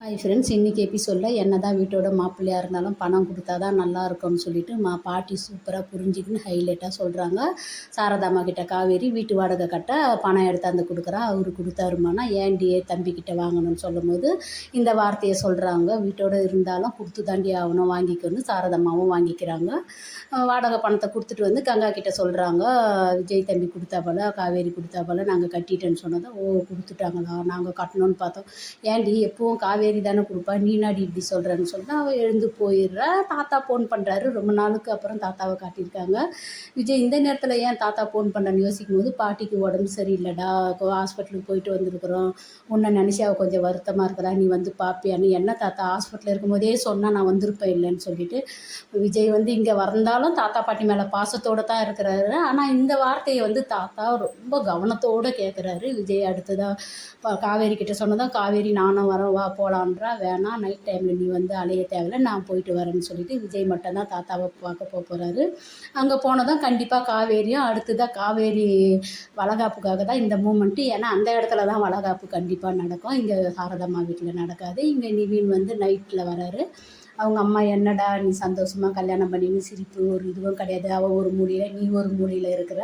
Hi friends இன்றைக்கி எபிசோடில் என்ன தான் வீட்டோட மாப்பிள்ளையாக இருந்தாலும் பணம் கொடுத்தா தான் நல்லா இருக்கும்னு சொல்லிட்டு மா பாட்டி சூப்பராக புரிஞ்சுக்கின்னு ஹைலைட்டாக சொல்கிறாங்க சாரதாமா கிட்ட காவேரி வீட்டு வாடகை கட்ட பணம் எடுத்தாந்து கொடுக்குறா அவர் கொடுத்தாருமானா ஏன்டி தம்பிக்கிட்ட வாங்கணும்னு சொல்லும் போது இந்த வார்த்தையை சொல்கிறாங்க வீட்டோட இருந்தாலும் கொடுத்து தாண்டி ஆகணும் வாங்கிக்கணும் சாரதாம்மாவும் வாங்கிக்கிறாங்க. வாடகை பணத்தை கொடுத்துட்டு வந்து கங்கா கிட்ட சொல்கிறாங்க விஜய் தம்பி கொடுத்தா போல காவேரி கொடுத்தா போல நாங்கள் கட்டிட்டேன்னு சொன்னதை ஓ கொடுத்துட்டாங்களா நாங்கள் கட்டணும்னு பார்த்தோம். ஏன்டி எப்பவும் காவேரி தானே கொடுப்பா நீ நாடி இப்படி சொல்கிறேன்னு சொல்லிட்டு அவள் எழுந்து போயிடுறா. தாத்தா ஃபோன் பண்ணுறாரு ரொம்ப நாளுக்கு அப்புறம் தாத்தாவை காட்டியிருக்காங்க. விஜய் இந்த நேரத்தில் ஏன் தாத்தா ஃபோன் பண்ணான்னு யோசிக்கும் போது பாட்டிக்கு உடம்பு சரியில்லைடா ஹாஸ்பிட்டலுக்கு போயிட்டு வந்திருக்கிறோம். உன்னை நினச்சி அவள் கொஞ்சம் வருத்தமாக இருக்கிறா. நீ வந்து பாப்பியான்னு என்ன தாத்தா ஹாஸ்பிட்டலில் இருக்கும்போதே சொன்னால் நான் வந்திருப்பேன் இல்லைன்னு சொல்லிட்டு விஜய் வந்து இங்கே வந்தாலும் தாத்தா பாட்டி மேலே பாசத்தோடு தான் இருக்கிறாரு. ஆனால் இந்த வார்த்தையை வந்து தாத்தா ரொம்ப கவனத்தோடு கேட்குறாரு விஜய் அடுத்ததாக காவேரி கிட்ட சொன்னதான் காவேரி நானும் வரேன் வா போகலான்றா வேணாம் நைட் டைமில் நீ வந்து அலைய தேவையில்ல நான் போயிட்டு வரேன்னு சொல்லிட்டு விஜய் மட்டும்தான் தாத்தாவை பார்க்க போக போகிறாரு அங்கே போனதான் கண்டிப்பாக காவேரியும் அடுத்ததாக காவேரி வளகாப்புக்காக தான் இந்த மூமெண்ட்டு ஏன்னா அந்த இடத்துல தான் வளகாப்பு கண்டிப்பாக நடக்கும். இங்கே சாரதம்மா வீட்டில் நடக்காது. இங்கே நிவின் வந்து நைட்டில் வராரு. அவங்க அம்மா என்னடா நீ சந்தோஷமாக கல்யாணம் பண்ணின்னு சிரிப்பு ஒரு இதுவும் கிடையாது. அவள் ஒரு மூலையில் நீ ஒரு மூலையில் இருக்கிற.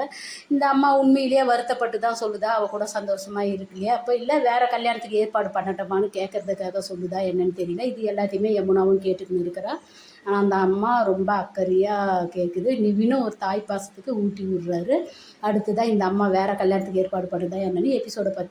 இந்த அம்மா உண்மையிலேயே வருத்தப்பட்டு தான் சொல்லுதா? அவள் கூட சந்தோஷமாக இருக்கலையே. அப்போ இல்லை வேறு கல்யாணத்துக்கு ஏற்பாடு பண்ணட்டமான்னு கேட்கறதுக்காக சொல்லுதா என்னன்னு தெரியல. இது எல்லாத்தையுமே யமுனாவும் கேட்டுக்கின்னு இருக்கிறா. ஆனால் அந்த அம்மா ரொம்ப அக்கறையாக கேட்குது நிவினும் ஒரு தாய் பாசத்துக்கு ஊட்டி விடுறாரு. அடுத்ததான் இந்த அம்மா வேறு கல்யாணத்துக்கு ஏற்பாடு பண்ணுதா என்னன்னு எபிசோடை பற்றி